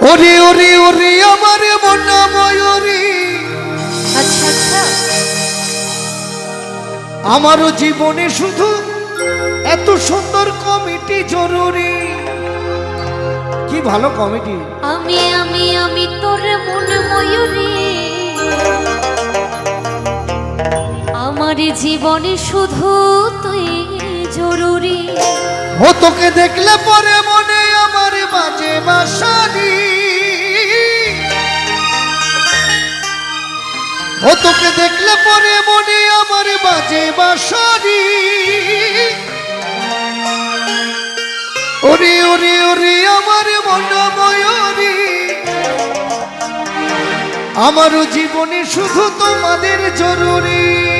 ওরে ওরে ওরে আমার মনা ময়ূরী আচ্ছা আচ্ছা। আমারও জীবনে শুধু এত সুন্দর কমিটি জরুরি। কি ভালো কমিটি। আমি আমি আমি তোর মন ময়ূরী আমার জীবনে শুধু তুই জরুরি। ও তোকে দেখলে পরে মনে আমার বাজে বাসারি ও তোকে দেখলে পরে মনে আমার বাজে বাসারি ওরে ওরে ওরে, আমার মন ময়ূরী আমারও জীবনে শুধু তোমাদের জরুরি।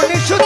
Bonito.